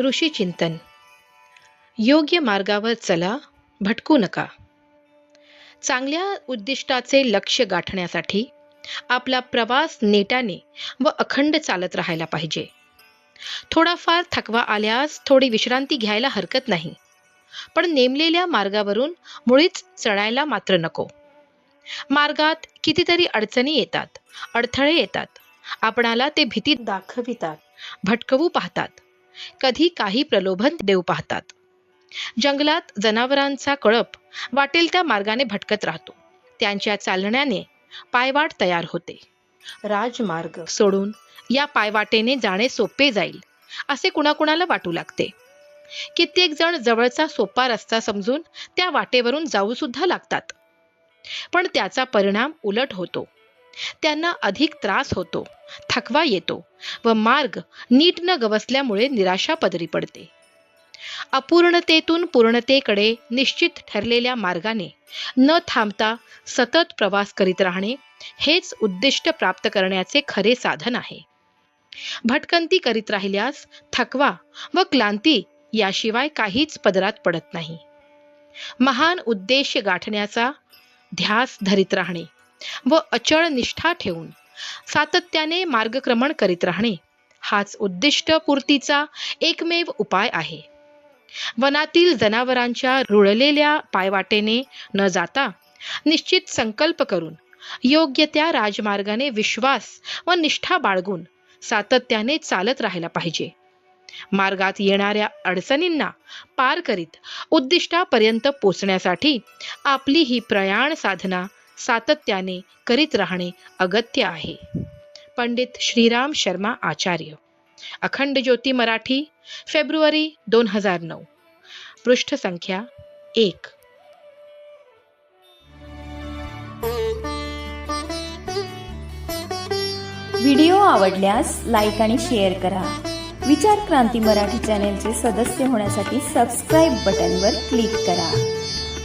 ऋषी चिंतन. योग्य मार्गावर चला भटकू नका. चांगल्या उद्दिष्टाचे लक्ष गाठण्यासाठी आपला प्रवास नेटाने व अखंड चालत राहायला पाहिजे. थोडाफार थकवा आल्यास थोडी विश्रांती घ्यायला हरकत नाही. पण नेमलेल्या मार्गावरून मुळीच चढायला मात्र नको. मार्गात कितीतरी अडचणी येतात अडथळे येतात. आपणाला ते भीती दाखवितात भटकवू पाहतात. कधी काही प्रलोभन देऊ पाहतात. जंगलात जनावरांचा कळप वाटेल त्या मार्गाने भटकत राहतो. त्यांच्या चालण्याने पायवाट तयार होते. राजमार्ग. सोडून या पायवाटेने जाणे सोपे जाईल असे कुणाकुणाला वाटू लागते. कित्येक जण जवळचा सोपा रस्ता समजून त्या वाटेवरून जाऊ सुद्धा लागतात. पण त्याचा परिणाम उलट होतो. त्यांना अधिक त्रास होतो थकवा येतो व मार्ग नीट न गवसल्यामुळे निराशा पदरी पडते. अपूर्णतेतून पूर्णतेकडे निश्चित ठरलेल्या मार्गाने न थांबता सतत प्रवास करीत राहणे हेच उद्दिष्ट प्राप्त करण्याचे खरे साधन आहे. भटकंती करीत राहिल्यास थकवा व क्लांती याशिवाय काहीच पदरात पडत नाही. महान उद्देश गाठण्याचा ध्यास धरीत राहणे व अचळ निष्ठा ठेवून सातत्याने मार्गक्रमण करीत राहणे हाच उद्दिष्ट पूर्तीचा एकमेव उपाय आहे. वनातील जनावरांच्या रुळलेल्या पायवाटेने न जाता निश्चित संकल्प करून योग्य त्या राजमार्गाने विश्वास व निष्ठा बाळगून सातत्याने चालत राहायला पाहिजे. मार्गात येणाऱ्या अडचणींना पार करीत उद्दिष्टापर्यंत पोचण्यासाठी आपली ही प्रयाण साधना सातत्याने करीत राहणे अगत्य आहे. पंडित श्रीराम शर्मा आचार्य. अखंड ज्योती मराठी फेब्रुवारी दोन हजार नऊ. पृष्ठ संख्या एक. व्हिडिओ आवडल्यास लाईक आणि शेअर करा. विचार क्रांती मराठी चॅनेलचे सदस्य होण्यासाठी सबस्क्राईब बटनवर क्लिक करा.